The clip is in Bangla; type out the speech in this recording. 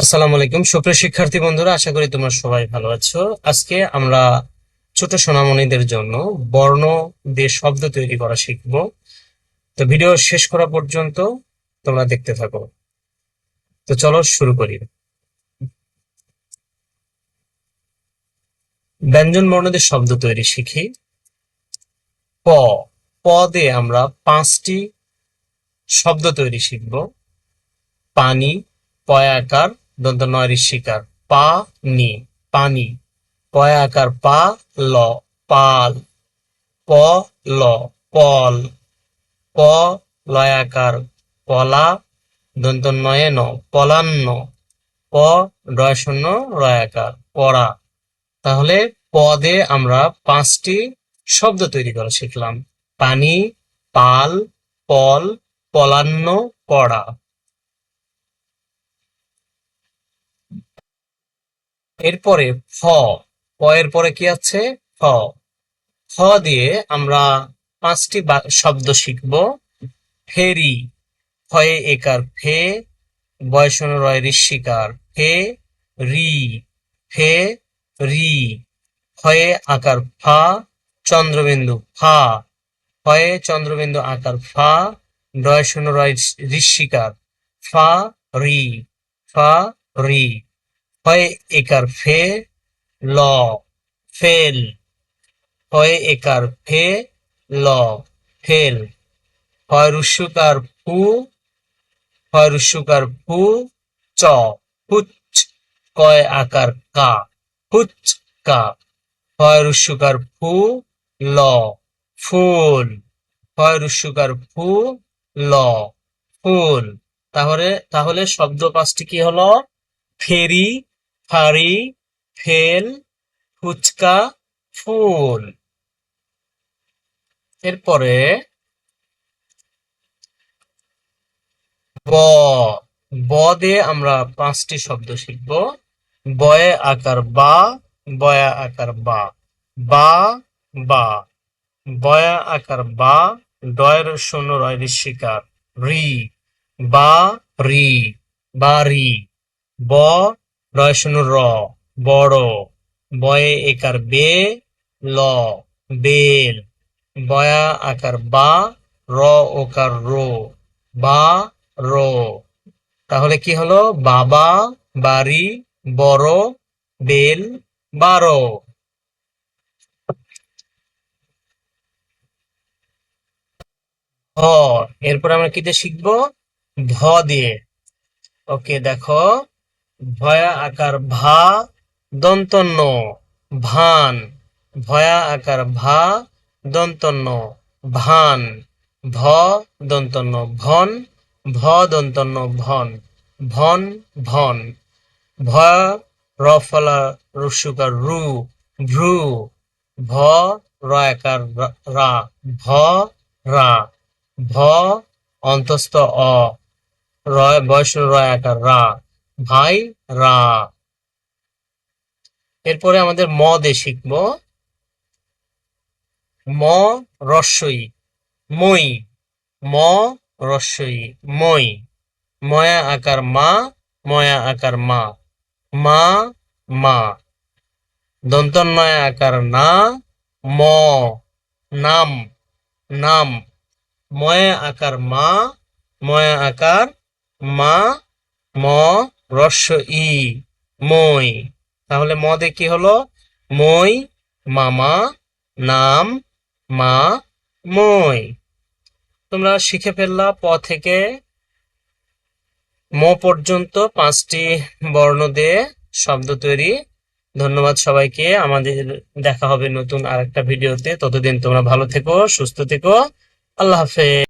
আসসালামু আলাইকুম। সুপ্রিয় শিক্ষার্থী বন্ধুরা, আশা করি তোমরা সবাই ভালো আছো। আজকে আমরা ছোট সোনামণিদের জন্য বর্ণ দিয়ে শব্দ তৈরি করা শিখব। তো ভিডিও শেষ করা পর্যন্ত তোমরা দেখতে থাকো। তো চলো শুরু করি। ব্যঞ্জন বর্ণ দিয়ে শব্দ তৈরি শিখি। প। প দিয়ে আমরা পাঁচটি শব্দ তৈরি শিখব। পানি, পয়াকার দন্ত নয় শিকার। পা, নি, পানি। পয়াকার পা, ল, পাল। প, ল, পল। প লয়াকার পলা দন্ত নয়ে ন, পলান্ন। প ডয় শূন্য রয়াকার পড়া। তাহলে পদে আমরা পাঁচটি শব্দ তৈরি করা শিখলাম। পানি, পাল, পল, পলান্ন, পড়া। এরপরে ফ, প এর পরে কি আছে? ফ। ফ দিয়ে আমরা পাঁচটি শব্দ শিখব। ফেরি, ফয়ে একার ফে, বয়সন রয় ঋষিকার ফে, রি ফে, রি, ফয়ে আকার ফা, চন্দ্রবিন্দু ফা, ফয়ে চন্দ্রবিন্দু আকার ফা ডয়শন রয় ঋষিকার ফা, রি ফা, রি। হয় একার ফে, ল, ফেল। হয় একার ফে, ল, ফেল। হয় রুসুকার ফু হয় রুসুকার ফু চ হুচ কয় আকার কা হুচ কা। হয় রুসুকার ফু ল, ফুল। হয় রুসুকার ফু ল, ফুল। তাহলে তাহলে শব্দ পাঁচটি কি হলো? ফেরি ফাড়ি ফেল, ফুচকা, ফুল। এরপরে ব। ব দিয়ে আমরা পাঁচটি শব্দ শিখব। বয়ে আকার বা, বয়া আকার বা। বা বা। বয়া আকার বা, ডয়ের শূন্য রয় ঋষিকার রি। বা রি। বা, রি। ব রয় শূন্য র, বড়। বয়ে একার বে, ল, বেল। বয়া আকার বা, র ওকার রো। বা, রো। তাহলে কি হলো? বাবা, বাড়ি, বড়, বেল, বারো। এরপর আমরা কি দিয়ে শিখব? ভ দিয়ে। ওকে, দেখো। ভয়া আকার ভা দন্তন্য, ভান। ভয়া আকার ভা দন্তন্য, ভান। ভ দন্তন্য ভন, ভ দন্তন্য ভন ভন ভন। ভয় রফলা রসুকার রু, ভ্রু। ভ রয়াকার রা- ভ রা। ভ অন্তস্থ অ। রয় বয়স রয় আকার রা। ভাই, রা। এরপরে আমাদের ম দিয়ে শিখব। ম, রস্যই। মই, ম, রস্যই। মই, ময়া আকার মা, ময়া আকার মা। মা মা। দন্তন্নয় আকার না, ম, নাম নাম। ময়া আকার মা, ময়া আকার মা, ম রস্য ই, মই। তাহলে মদে কি হলো? মই, মামা, নাম, মা, মই। তোমরা শিখে ফেললা প থেকে ম পর্যন্ত পাঁচটি বর্ণ দিয়ে শব্দ তৈরি। ধন্যবাদ সবাইকে। আমাদের দেখা হবে নতুন আরেকটা ভিডিওতে। ততদিন তোমরা ভালো থেকো, সুস্থ থেকো। আল্লাহ হাফেজ।